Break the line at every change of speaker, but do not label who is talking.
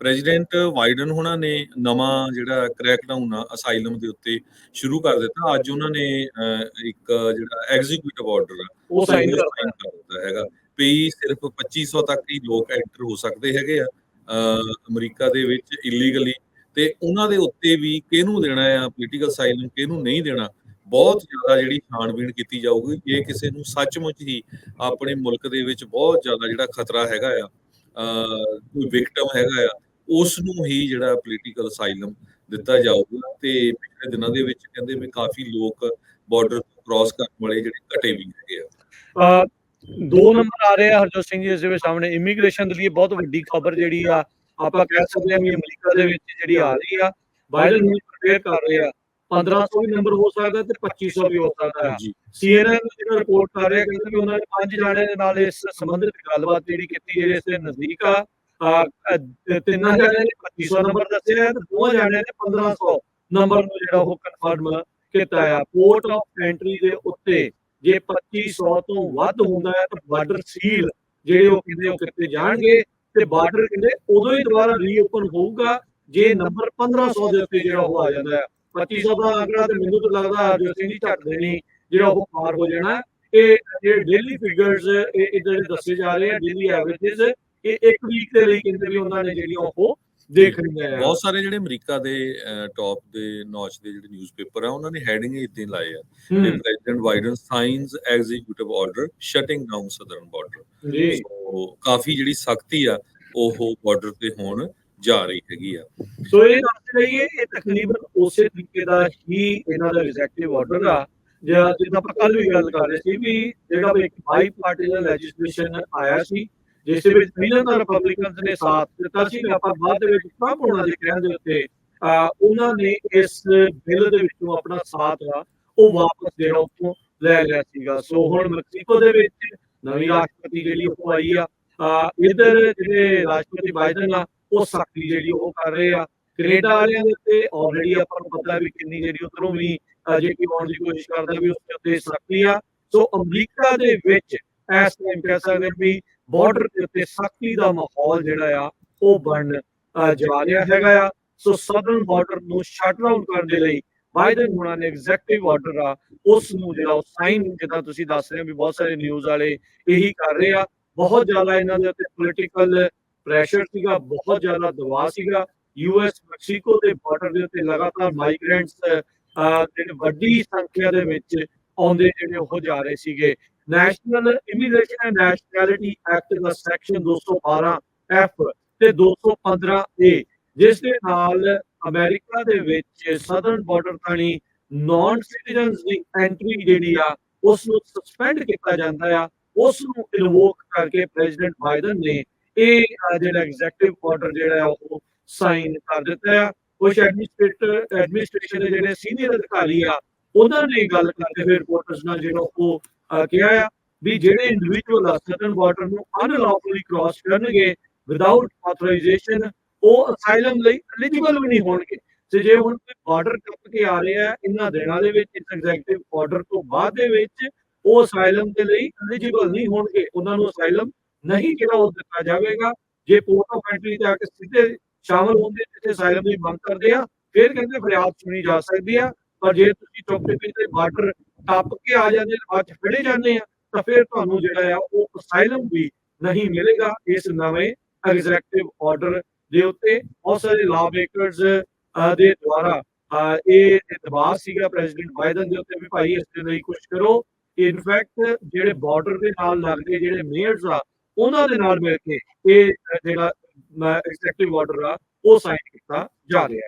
President Biden ਹੁਣਾਂ ਨੇ ਨਵਾਂ ਜਿਹੜਾ ਕ੍ਰੈਕਡਾਊਨ ਆ ਅਸਾਈਲਮ ਦੇ ਉੱਤੇ ਸ਼ੁਰੂ ਕਰ ਦਿੱਤਾ। ਅੱਜ ਉਹਨਾਂ ਨੇ ਇੱਕ ਜਿਹੜਾ ਐਗਜ਼ੀਕਿਊਟਿਵ ਆਰਡਰ ਆ
ਉਹ ਸਾਈਨ
ਕਰ ਦਿੱਤਾ ਹੈਗਾ। ਵੀ ਸਿਰਫ 2500 ਤੱਕ ਹੀ ਲੋਕ ਐਂਟਰ ਹੋ ਸਕਦੇ ਹੈਗੇ ਆ ਅਮਰੀਕਾ ਦੇ ਵਿੱਚ ਇਲੀਗਲੀ ਤੇ ਉਹਨਾਂ ਦੇ ਉੱਤੇ ਵੀ ਕਿਹਨੂੰ ਦੇਣਾ ਆ ਪੋਲੀਟੀਕਲ ਸਾਈਲਮ ਕਿਹਨੂੰ ਨਹੀਂ ਦੇਣਾ? ਬਹੁਤ ਜ਼ਿਆਦਾ ਜਿਹੜੀ ਛਾਣਬੀਣ ਕੀਤੀ ਜਾਊਗੀ। ਜੇ ਕਿਸੇ ਨੂੰ ਸੱਚਮੁੱਚ ਹੀ ਆਪਣੇ ਮੁਲਕ ਦੇ ਵਿੱਚ ਬਹੁਤ ਜ਼ਿਆਦਾ ਜਿਹੜਾ ਖਤਰਾ ਹੈਗਾ ਆ ਕੋਈ ਵਿਕਟਮ ਹੈਗਾ ਆ ਉਸ ਨੂੰ ਹੀ ਜਿਹੜਾ ਪੋਲੀਟੀਕਲ ਅਸਾਈਲਮ ਦਿੱਤਾ ਜਾਊਗਾ ਤੇ ਪਿਛਲੇ ਦਿਨਾਂ ਦੇ ਵਿੱਚ ਕਹਿੰਦੇ ਵੀ ਕਾਫੀ ਲੋਕ ਬਾਰਡਰ ਕ੍ਰਾਸ ਕਰਨ ਵਾਲੇ ਜਿਹੜੇ ਘਟੇ ਵੀ ਹੈਗੇ ਆ।
ਦੋ ਨੰਬਰ ਆ ਰਹੇ ਆ ਹਰਜੋਤ ਸਿੰਘ ਜੀ ਇਸ ਦੇ ਸਾਹਮਣੇ। ਇਮੀਗ੍ਰੇਸ਼ਨ ਦੇ ਲਈ ਬਹੁਤ ਵੱਡੀ ਖਬਰ ਜਿਹੜੀ ਆ ਆਪਾਂ ਕਹਿ ਸਕਦੇ ਹਾਂ ਵੀ ਅਮਰੀਕਾ ਦੇ ਵਿੱਚ ਜਿਹੜੀ ਆ ਰਹੀ ਆ ਬਾਈਡਨ ਨੂੰ ਪ੍ਰਪੇਅਰ ਕਰ ਰਹੇ ਆ। 1500 ਵੀ ਨੰਬਰ ਹੋ ਸਕਦਾ ਤੇ 2500 ਵੀ ਹੋ ਸਕਦਾ ਹੈ ਸੀਐਨਐਨ ਜਿਹੜਾ ਰਿਪੋਰਟ ਕਰ ਰਿਹਾ ਕਹਿੰਦੇ ਵੀ ਉਹਨਾਂ ਨੇ ਪੰਜ ਜਾਣਿਆਂ ਦੇ ਨਾਲ ਇਸ ਸੰਬੰਧਿਤ ਗੱਲਬਾਤ ਜਿਹੜੀ ਕੀਤੀ ਜਿਹੜੇ ਇਸ ਦੇ ਨਜ਼ਦੀਕ ਆ। ਤਿੰਨਾਂ ਜਣਿਆਂ ਨੇ 2500 ਨੰਬਰ ਦੱਸਿਆ ਤੇ ਦੋ ਜਣਿਆਂ ਨੇ 1500 ਨੰਬਰ ਨੂੰ ਜਿਹੜਾ ਉਹ ਕਨਫਰਮ ਕੀਤਾ ਆ ਪੋਰਟ ਆਫ ਐਂਟਰੀ ਦੇ ਉੱਤੇ ਜੇ 2500 ਤੋਂ ਵੱਧ ਹੁੰਦਾ ਹੈ ਤਾਂ ਬਾਰਡਰ ਸੀਲ ਜਿਹੜੇ ਉਹ ਕਹਿੰਦੇ ਉਹ ਕਿਤੇ ਜਾਣਗੇ ਤੇ ਬਾਰਡਰ ਕਹਿੰਦੇ ਉਦੋਂ ਹੀ ਦੁਬਾਰਾ ਰੀਓਪਨ ਹੋਊਗਾ ਜੇ ਨੰਬਰ 1500 ਦੇ ਉੱਤੇ ਜਿਹੜਾ ਉਹ ਆ ਜਾਂਦਾ ਹੈ। 2500 ਦਾ ਅੰਕੜਾ ਤੇ ਮੈਨੂੰ ਤਾਂ ਲੱਗਦਾ ਜੋ ਸਿੰਘ ਜੀ ਛੱਡ ਦੇਣੀ ਜਿਹੜਾ ਉਹ ਪਾਰ ਹੋ ਜਾਣਾ। ਇਹ ਜਿਹੜੇ ਡੇਲੀ ਫਿਗਰਸ ਇਹ ਜਿਹੜੇ ਦੱਸੇ ਜਾ ਰਹੇ ਆ ਡੇਲੀ ਐਵਰੇਜਸ ਇਹ ਇੱਕ ਵੀਕ ਦੇ ਲਈ ਕਹਿੰਦੇ ਵੀ ਉਹਨਾਂ ਨੇ ਜਿਹੜੀਆਂ ਉਹ ਦੇਖ ਰਹੀਆਂ ਆ।
ਬਹੁਤ ਸਾਰੇ ਜਿਹੜੇ ਅਮਰੀਕਾ ਦੇ ਟੌਪ ਦੇ ਨੌਚ ਦੇ ਜਿਹੜੇ ਨਿਊਜ਼ਪੇਪਰ ਆ ਉਹਨਾਂ ਨੇ ਹੈਡਿੰਗ ਇਦਾਂ ਲਾਏ ਆ।
ਹੂੰ,
president Biden signs executive order shutting down southern border
ਜੀ।
ਸੋ ਕਾਫੀ ਜਿਹੜੀ ਸਖਤੀ ਆ ਉਹ ਬਾਰਡਰ ਤੇ ਹੋਣ ਜਾ ਰਹੀ ਹੈਗੀ ਆ।
ਸੋ ਇਹ ਦੱਸ ਲਈਏ ਇਹ ਤਕਰੀਬਨ ਉਸੇ ਤਰੀਕੇ ਦਾ ਹੀ ਇਹਨਾਂ ਦਾ ਐਗਜ਼ੈਕਟਿਵ ਆਰਡਰ ਆ। ਜਿਹੜਾ ਜਿੱਦਾਂ ਆਪਾਂ ਕੱਲ ਵੀ ਗੱਲ ਕਰ ਰਹੇ ਸੀ ਵੀ ਜਿਹੜਾ ਇੱਕ ਬਾਈ ਲੈਜਿਸਲੇਸ਼ਨ ਆਇਆ ਸੀ ਜਿਸ ਦੇ ਵਿੱਚ ਮਿਲਨ ਰਿਪਬਲਿਕਨਸ ਨੇ ਸਾਥ ਦਿੱਤਾ ਸੀ ਆਪਾਂ ਬਾਅਦ ਦੇ ਵਿੱਚ ਟਰੰਪ ਹੋਣਾ ਦੇ ਕਹਿਣ ਦੇ ਉੱਤੇ ਉਹਨਾਂ ਨੇ ਇਸ ਬਿੱਲ ਦੇ ਵਿੱਚੋਂ ਆਪਣਾ ਸਾਥ ਆ ਉਹ ਵਾਪਸ ਜਿਹੜਾ ਉੱਥੋਂ ਲੈ ਲਿਆ ਸੀਗਾ। ਸੋ ਹੁਣ ਮੈਕਸੀਕੋ ਦੇ ਵਿੱਚ ਨਵੀਂ ਰਾਸ਼ਟਰਪਤੀ ਜਿਹੜੀ ਉਹ ਆਈ ਆ ਇੱਧਰ ਜਿਹੜੇ ਰਾਸ਼ਟਰਪਤੀ ਬਾਈਡਨ ਆ ਉਹ ਸਖਤੀ ਜਿਹੜੀ ਉਹ ਕਰ ਰਹੇ ਆ। ਕੈਨੇਡਾ ਵਾਲਿਆਂ ਦੇ ਉੱਤੇ ਆਲਰੇਡੀ ਆਪਾਂ ਨੂੰ ਪਤਾ ਵੀ ਕਿੰਨੀ ਜਿਹੜੀ ਉਧਰੋਂ ਵੀ ਜਿਹੜੀ ਆਉਣ ਦੀ ਕੋਸ਼ਿਸ਼ ਕਰਦਾ ਵੀ ਉਸ ਦੇ ਉੱਤੇ ਸਖਤੀ ਆ। ਸੋ ਅਮਰੀਕਾ ਦੇ ਵਿੱਚ ਇਸ ਟਾਈਮ ਕਹਿ ਸਕਦੇ ਵੀ ਬਾਰਡਰ ਦੇ ਉੱਤੇ ਸਖਤੀ ਦਾ ਮਾਹੌਲ ਜਿਹੜਾ ਆ, ਉਹ ਬਣ ਜਾ ਰਿਹਾ ਹੈਗਾ ਆ। ਸੋ ਸਦਰਨ ਬਾਰਡਰ ਨੂੰ ਸ਼ਟ ਡਾਊਨ ਕਰਨ ਦੇ ਲਈ ਬਾਈਡਨ ਹੁਣਾਂ ਨੇ ਐਗਜ਼ੈਕਟਿਵ ਆਰਡਰ ਆ। ਉਸ ਨੂੰ ਜਿਹੜਾ ਉਹ ਸਾਈਨ ਜਿੱਦਾਂ ਤੁਸੀਂ ਦੱਸ ਰਹੇ ਹੋ ਵੀ ਬਹੁਤ ਸਾਰੇ ਨਿਊਜ਼ ਵਾਲੇ ਇਹੀ ਕਰ ਰਹੇ ਆ। ਬਹੁਤ ਜ਼ਿਆਦਾ ਇਹਨਾਂ ਦੇ ਉੱਤੇ ਪੋਲੀਟੀਕਲ ਪ੍ਰੈਸ਼ਰ ਸੀਗਾ, ਬਹੁਤ ਜ਼ਿਆਦਾ ਦਬਾਅ ਸੀਗਾ। ਯੂਐਸ ਮੈਕਸੀਕੋ ਦੇ ਬਾਰਡਰ ਦੇ ਉੱਤੇ ਲਗਾਤਾਰ ਮਾਈਗ੍ਰੈਂਟਸ ਜਿਹੜੇ ਵੱਡੀ ਸੰਖਿਆ ਦੇ ਵਿੱਚ ਆਉਂਦੇ ਜਿਹੜੇ ਉਹ ਜਾ ਰਹੇ ਸੀਗੇ। National immigration and nationality act the section 212 F ਤੇ 215 ਏ ਜਿਸ ਦੇ ਨਾਲ ਅਮਰੀਕਾ ਦੇ ਵਿੱਚ ਸਦਰਨ ਬਾਰਡਰ ਥਾਣੀ ਨਾਨ ਸਿਟੀਜ਼ਨਸ ਦੀ ਐਂਟਰੀ ਜਿਹੜੀ ਆ ਉਸ ਨੂੰ ਸਸਪੈਂਡ ਕੀਤਾ ਜਾਂਦਾ ਆ। ਉਸ ਨੂੰ ਇਨਵੋਕ ਕਰਕੇ ਪ੍ਰੈਜ਼ੀਡੈਂਟ ਬਾਈਡਨ ਨੇ ਇਹ ਜਿਹੜਾ ਐਗਜ਼ੈਕਟਿਵ ਆਰਡਰ ਜਿਹੜਾ ਉਹ ਸਾਈਨ ਕਰ ਦਿੱਤਾ ਆ। ਕੁਝ ਐਡਮਿਨਿਸਟ੍ਰੇਟਰ ਐਡਮਿਨਿਸਟ੍ਰੇਸ਼ਨ ਦੇ ਜਿਹੜੇ ਸੀਨੀਅਰ ਅਧਿਕਾਰੀ ਆ, ਉਹਨਾਂ ਨੇ ਗੱਲ ਕਰਦੇ ਹੋਏ ਰਿਪੋਰਟਰਸ ਨਾਲ ਜਿਹੜਾ ਉਹ ਕਿਹਾ ਆ ਵੀ ਜਿਹੜੇ ਇੰਡੀਵਿਜੂਅਲ ਆ ਸਦਰਨ ਨੂੰ ਅਨਲੌਫੁਲੀ ਕ੍ਰਾਸ ਕਰਨਗੇ ਵਿਦਆਊਟ ਆਥੋਰਾਈਜੇਸ਼ਨ ਉਹ ਅਸਾਈਲਮ ਲਈ ਐਲੀਜੀਬਲ ਵੀ ਨਹੀਂ ਹੋਣਗੇ। ਤੇ ਜੇ ਹੁਣ ਕੋਈ ਬਾਰਡਰ ਟੱਪ ਕੇ ਆ ਰਿਹਾ ਇਹਨਾਂ ਦਿਨਾਂ ਦੇ ਵਿੱਚ, ਇਸ ਐਗਜ਼ੈਕਟਿਵ ਆਰਡਰ ਤੋਂ ਬਾਅਦ ਦੇ ਵਿੱਚ, ਉਹ ਅਸਾਈਲਮ ਦੇ ਲਈ ਐਲੀਜੀਬਲ ਨਹੀਂ ਹੋਣਗੇ। ਉਹਨਾਂ ਨੂੰ ਅਸਾਈਲਮ ਨਹੀਂ ਜਿਹੜਾ ਉਹ ਦਿੱਤਾ ਜਾਵੇਗਾ। ਜੇ ਪੋਰਟ ਆਫ ਐਂਟਰੀ ਤੇ ਆ ਕੇ ਸਿੱਧੇ ਸ਼ਾਮਲ ਹੁੰਦੇ ਜਿੱਥੇ ਅਸਾਈਲਮ ਦੀ ਮੰਗ ਕਰਦੇ ਆ, ਫਿਰ ਕਹਿੰਦੇ ਫਰਿਆਦ ਸੁਣੀ ਜਾ ਸਕਦੀ ਆ। ਪਰ ਜੇ ਤੁਸੀਂ ਚੌਕੇ ਤੇ ਬਾਰਡਰ ਟੱਪ ਕੇ ਆ ਜਾਂਦੇ ਤੇ ਬਾਅਦ ਫੜੇ ਜਾਂਦੇ ਆ, ਤਾਂ ਫਿਰ ਤੁਹਾਨੂੰ ਜਿਹੜਾ ਆ ਉਹ ਅਸਾਈਲਮ ਵੀ ਨਹੀਂ ਮਿਲੇਗਾ ਇਸ ਨਵੇਂ ਐਗਜ਼ੈਕਟਿਵ ਆਰਡਰ ਦੇ ਉੱਤੇ। ਬਹੁਤ ਸਾਰੇ ਲਾ ਮੇਕਰਸ ਦੇ ਦੁਆਰਾ ਇਹ ਦਬਾਅ ਸੀਗਾ ਪ੍ਰੈਜ਼ੀਡੈਂਟ ਬਾਈਡਨ ਦੇ ਉੱਤੇ ਵੀ ਭਾਈ ਇਸ ਦੇ ਲਈ ਕੁਝ ਕਰੋ। ਇਨਫੈਕਟ ਜਿਹੜੇ ਬਾਰਡਰ ਦੇ ਨਾਲ ਲੱਗਦੇ ਜਿਹੜੇ ਮੇਅਰਸ ਆ, ਉਹਨਾਂ ਦੇ ਨਾਲ ਮਿਲ ਕੇ ਇਹ ਜਿਹੜਾ ਐਗਜ਼ੈਕਟਿਵ ਆਰਡਰ ਆ, ਉਹ ਸਾਈਨ ਕੀਤਾ ਜਾ ਰਿਹਾ ਹੈ।